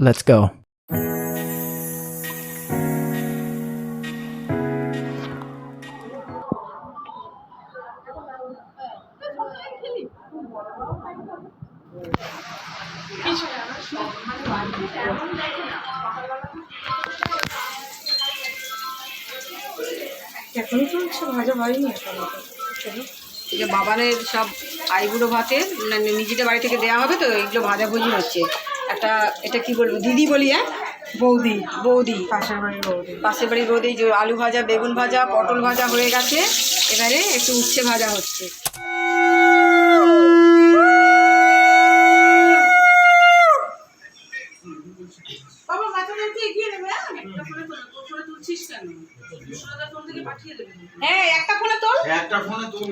Let's go. এখনও চলছে ভাজা হয়নি এখনও যে বাবানের সব আইবুড়ো ভাতের মানে নিজেদের বাড়ি থেকে দেওয়া হবে তো এইগুলো ভাজাভুজি হচ্ছে। একটা এটা কি বলব দিদি বলি হ্যাঁ? বৌদি। বৌদি। পাশের বাড়ির বৌদি। পাশের বাড়ির বৌদি যে আলু ভাজা বেগুন ভাজা পটল ভাজা হয়ে গেছে। এবারে একটু উচ্ছে ভাজা হচ্ছে। হ্যাঁ একটা ফোনে একটা ফোনে তুল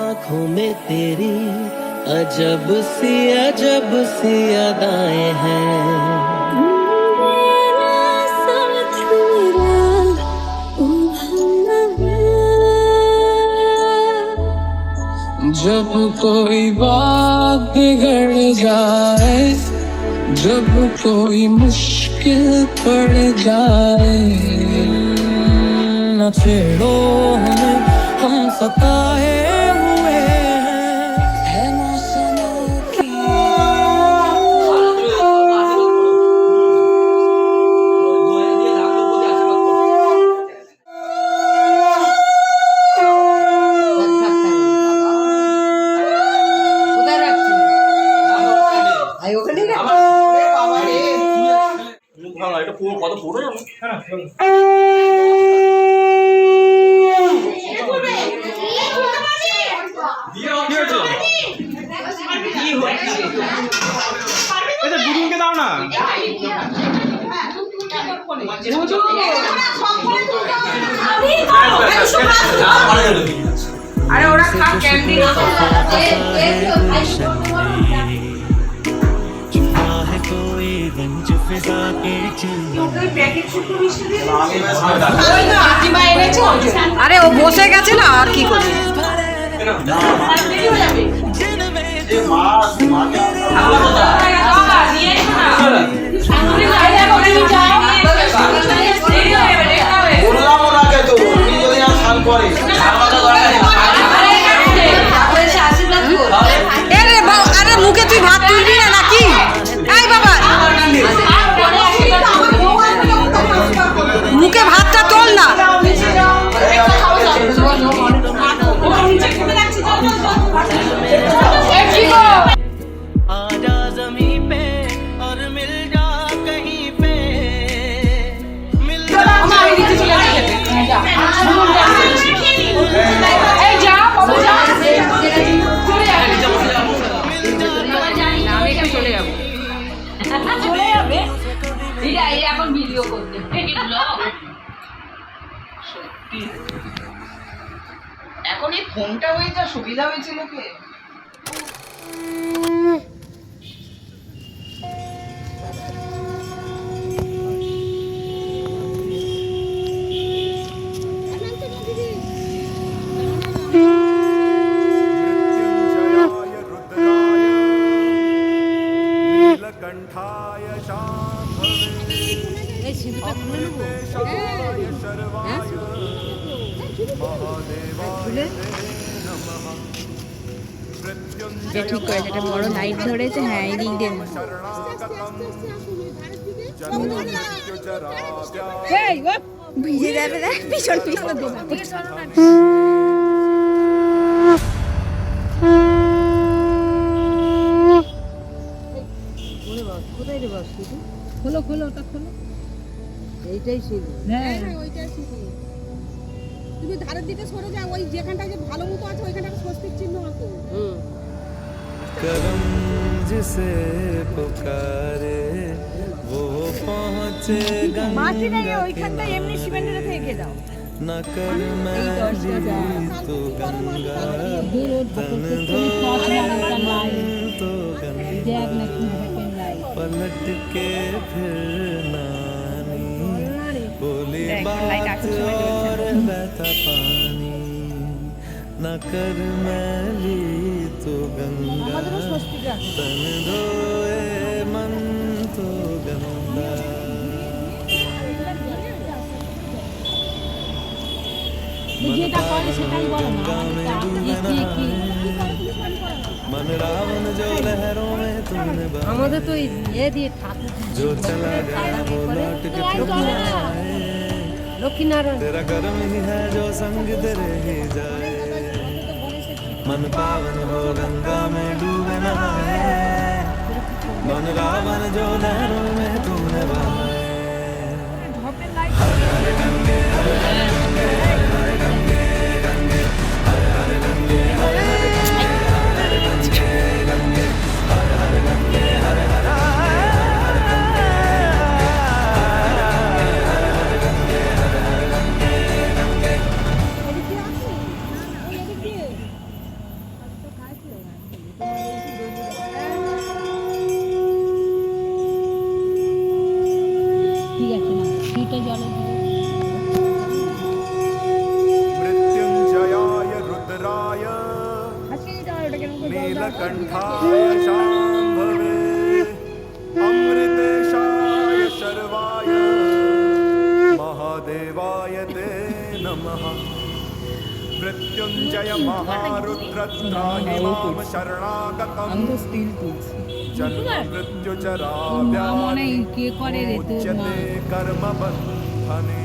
आंखों में तेरी अजब सी अजब सी अदाएं हैं जब कोई बात बिगड़ जाए, जब कोई मुश्किल पड़ जाए, न छेड़ो हमें, हम सताए। কত পুরো এটা দাও না। আরে ওরা খাক ক্যান্ডি আরে ও বসে গেছে না আর কি করবে? আমি একটু চলে যাব। এখন এই ফোনটা হয়ে যা সুবিধা হয়েছিল লোকে এটা ঠিক করেছে ধরেছে। হ্যাঁ এই দিক দিয়ে ভিজে খোলো খোলো ওটা খোলো। এইটাই ছিল হ্যাঁ। ওইটাই শিব ধারের দিকে সরে যাও ওই যেখানটা যে ভালো মতো আছে ওইখানটা স্বস্তিক চিহ্ন আছে करम जिसे पुकारे वो पहुँचे মাছি নেই गंगा ওইখানটা এমনি সিমেন্টের থেকে দাও न कर मैं तू गंगा तन धो तो गंगा फिर नानी बोली देख, बात बहता पानी न कर मैली तो गंगा तन धोए मन तो गंगा যেটা করে সেটাই বলো না गंगा में डूबे नहाए मन रावण जो लहरों में तुमने बहा আমাদের তো এই ইয়ে দিয়ে ঠাকুর जो चला गया वो लौट के फिर न आए লক্ষ্মীনারায়ণ তেরা করম হি হ্যায় জো সঙ্গ তেরে হি যায় মন পাবন হো গঙ্গা মে ডুবে নহায়ে মন রাবণ জো নয়নো মে তু मृत्युंजय महारुद्रत्राणि शरणागत जन्म मृत्युचरा व्याधि उच्यते कर्मबन्धने।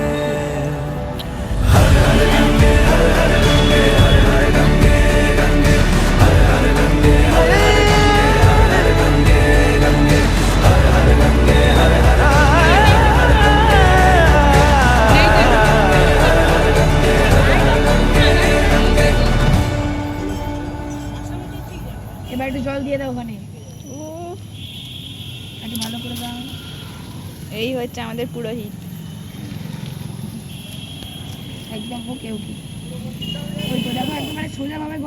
জল দিয়ে দাও ওখানে। ভালো করে দাও। এই হচ্ছে আমাদের পুরোহিত একদম ওকে ওকে ওই তো দেখো একদম মানে সোজাভাবে